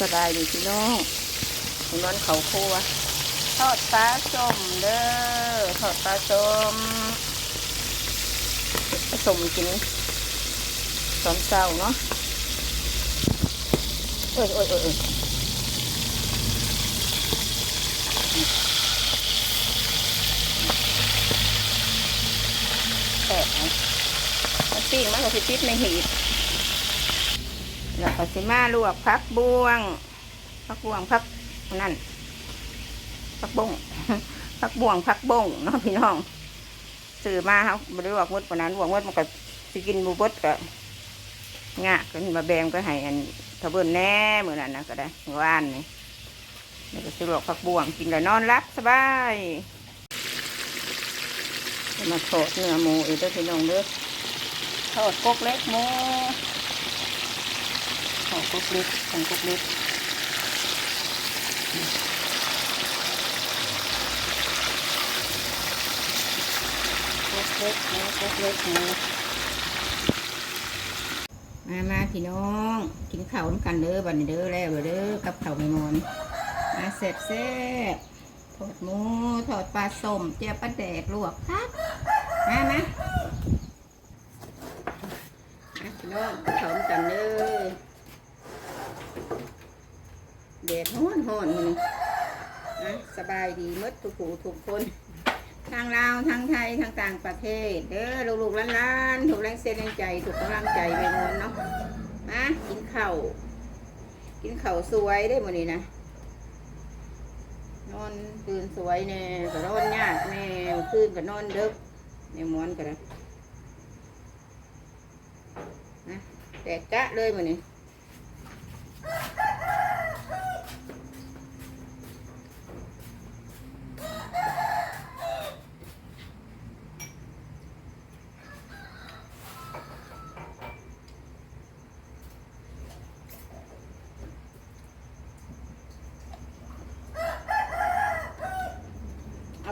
สบายดีพี่น้องนอนเขาครัวทอดปลาส้มเด้อทอดปลาส้มผสมกินตอนเช้าเนาะเอ้ยเอ้ยเอ้ยแตกนะปิ้งมันก็สิติดในหีบ แล้วก็สิมาลวกพักบวงพักบวงพักนั่นพักบงพักบวงพักบงเนาะพี่น้องซื้อมาครับบริลวกมดปนนั้นลวกมดมันก็สิกินบูบดก็งะก็มาแบงก็ให้อันทะเบินแน่เหมือนนั้นนะก็ได้เมื่อวานนี่แล้วก็สิลวกพักบวงกินแล้วนอนรับสบายมาทอดเนื้อหมูอีกด้อพี่น้องเด้อทอดกกเล็กหมู ของกุ๊กลิกของกุ๊กลิกกุ๊กเล็กนะกุ๊กเล็กนะมามาพี่น้องกินข้าวน้ำกันเด้อบันเด้อแล้วเด้อกับข้าวไม่มอนมาเสร็จเสร็จทอดหมูทอดปลาส้มเจียปลาแดกลวกครับมามามพี่น้องข้าวกันเด้อ แดดห้อนห้อนมันนะสบายดีมดทุกผู้ทุกคน ทางลาวทางไทยทางต่างประเทศเด้อลูกๆล้านๆถูกแรงเส้นแรงใจถูกกำลังใจไปนวลเนาะมากินข้าวกินข้าวสวยได้หมดนี้นะนอนตื่นสวยแน่ก็นอนยากแน่คืนก็นอนเดึกแน่หมอนก็ได้นะแตกกะเลยหมดนี้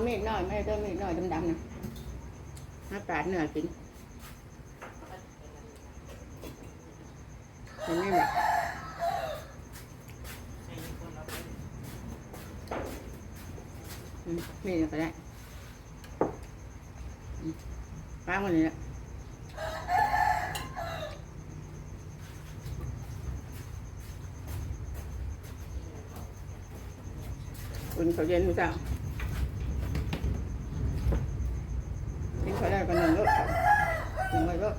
เมีดน่อยไม่ได้มีดน่อยดำๆนะมาปาดเนื้อกินเห็นไหมแบบอืมมีดก็ได้ป้ามันนี่แหละอุ่นเขาเย็นมื้อเช้า กินเขาได้กันหนึ่งรถครับหนึ่งไม่รถ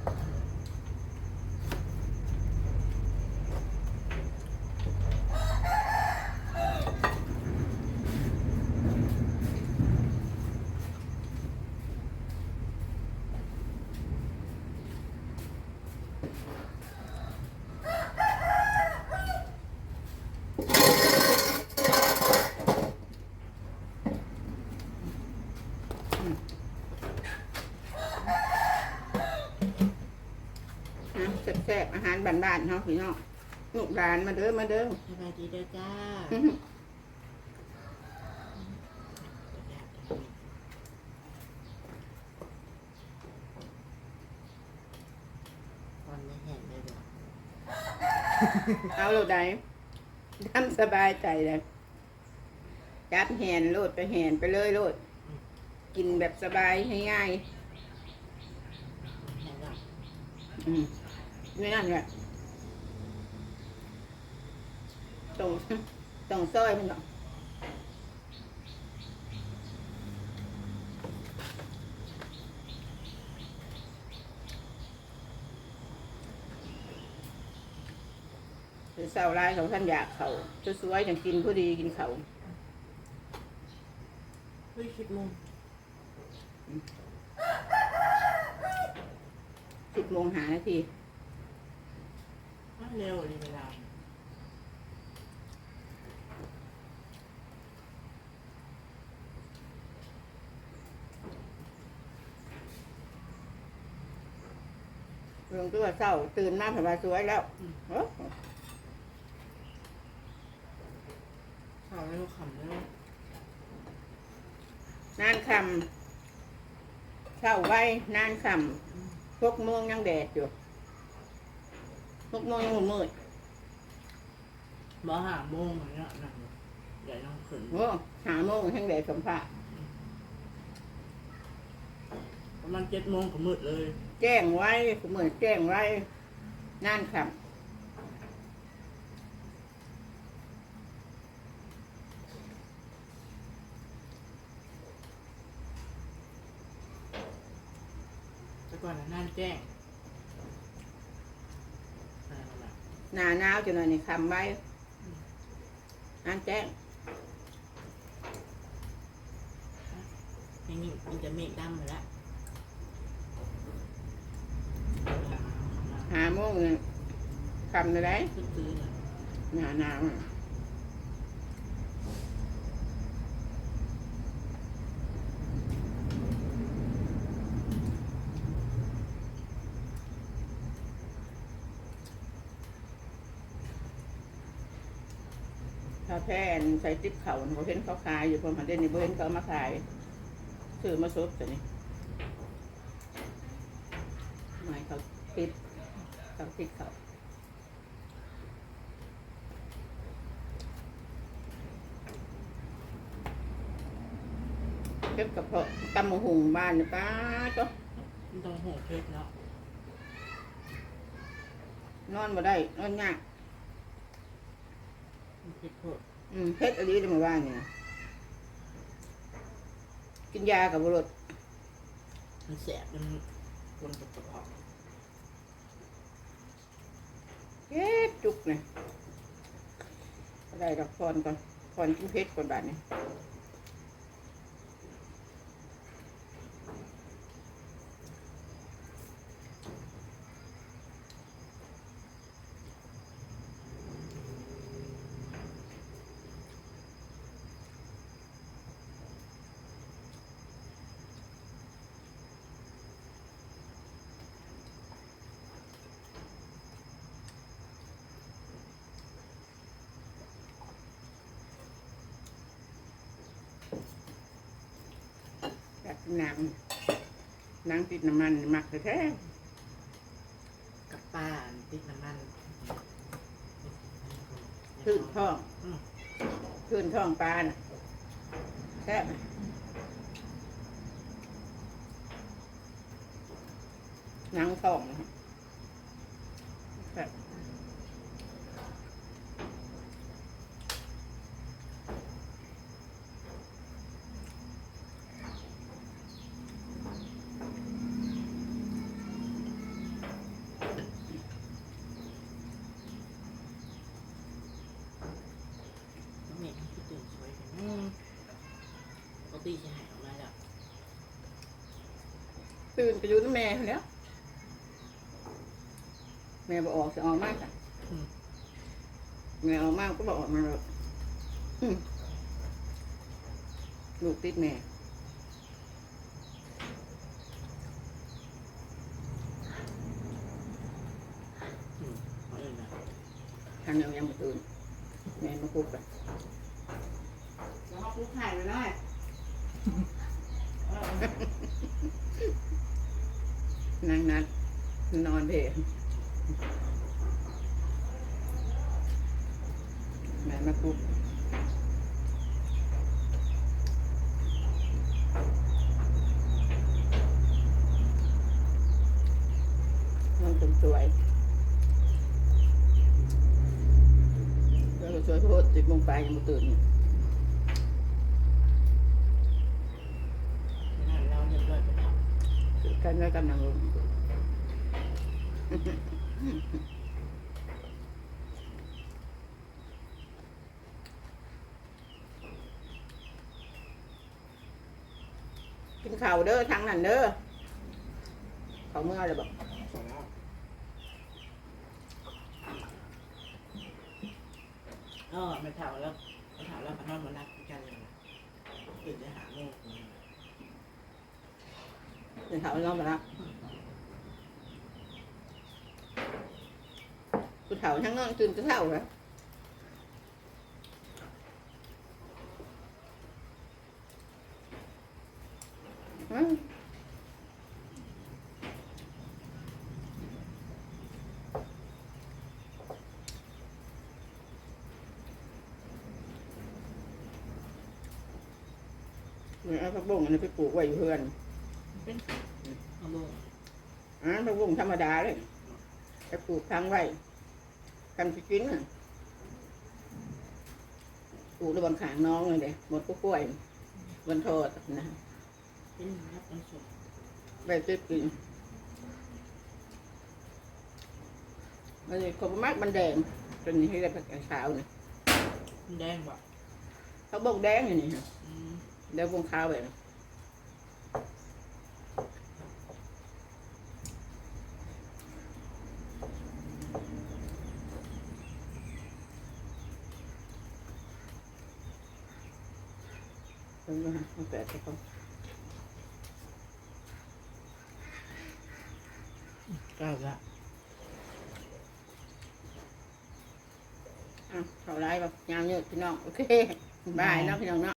นะแซ่บๆอาหารบ้านๆเนาะพี่น้องลูกหลานมาเด้อมาเด้อสบายดีเด้อจ้าอื้อหือวันนี้เห็นเลยเด้อเอาโลดใดทำสบายใจเลยจับแหนโลดไปแหนไปเลยโลด กินแบบสบายง่ายเห็นแล้ว ๆอืม นี่นั่นแหละตรงตรงซอยมันเนาะคือเศร้าร้ายของท่านอยากเขาสวยๆอย่างกินผู้ดีกินเขาเฮ้ยคิดมุมสิบโมงหานาที เร็วเลยเวลาลงตัวเศร้า ตื่นมาผ่านมาสวยแล้วเอ้อข่าวให้ลูกขำแล้วนานคำเช้าไว้นานคำพวกโมงยังแดดอยู่ พวกโมงยังมืดบ่หาโมงอย่างเงี้ยนั่นใหญ่น้องขึ้นโอ้หาโมงทั้งแดดสมภาประมาณเจ็ดโมงก็มืดเลยแจ้งไว้เหมือนแจ้งไว้นั่นครับแต่ก่อนน่ะนั่นแจ้งอะไรประมาณ หนาหนาวจนหน่อยนี่คำไว้นั่นแจ้งนี่นี่มันจะเมฆดำไปแล้วหาโมงนี่คำอะไรขึ้นซื้อน่ะหนาหนาวอะาแพนใส่ติ๊บเขาเขาเห็นเขาขายอยู่พอมาเด่นนี่บ่เห็นเขาเอามาขายซื้อมาซดแต่นี่ไม่เขาติดเขาติดเขาเก็บกระเพาะตำมะหุงบ้านนี่ป้าก็มันต้องหกเพชรเนาะนอนมาได้ นอนยาก มันเพชรเพิ่มอืมเพชรอะไรจะมาบ้านเนี่ยกินยากับบุรุษมันแสบมันคนตกตะเพาะเจ็บจุกเนี่ยได้ดอกพรก่อนพรกินเพชรก่อนบ้านเนี่ย อยากกินน้ำน้ำติดน้ำมันมักแท้กับป้าติดน้ำมันๆขึ้นท้องอืมขึ้นท้องปลาน่ะแท้หนังท้องนะฮะแท้ น้องเมฆคิดตื่นสวยกันอืมปกติจะหายออกมาแล้ว ตื่นไปอยู่น้ำแม่เขาแล้วแม่บอกออกจะออกมากจ้ะอืมแม่ออกมากก็บอกออกมาแล้วอืมลูกติดแม่อืมเอาอื่นนะทางยังยังไม่ตื่นแม่มาคุกกันแล้วคุกไข่ไปได้ นางนัด นอนเพลแม่มาคุกนอนจนสวยแล้วก็ช่วยโพดสิบโมงไปยังไม่ตื่นอยู่ ไม่น่าเราเรียบร้อยไปแล้ว ตื่น กำลังลงกินข้าวเด้อทางนั้นเด้อเขาเมื่อเลยบอกก็ไม่เท่าแล้วไม่เท่าแล้วมันนอนมานัดกันเลยนะตื่นจะหาโเดี๋ยวถามว่าเรามาละกูเถาทั้งนอนตื่นจะเท่าแล้วเนี่ยเอาผักบุ้งอันนี้ไปปลูกไว้อยู่เพื่อน เป็นขโมยอ่าผักบุ้งธรรมดาเลยไปปลูกทางไว้กันไปกินน่ะปลูกระหวังขางน้องเลยเด้หมดก็กล้วยบนโทษนะเป็นนักการสดไปเก็บกินมันเลยขมมากมันแดงจนนี้ให้ได้ผักขาวนี่แดงบ่เขาบอกแดงอย่างนี้ฮะอืมเดี๋ยววงขาวไปนะเออมันแปลกเขาใกล้ละอะเขาไล่แบบ ยามเยอะพี่น้องโอเคบายเนาะพี่น้องเนาะ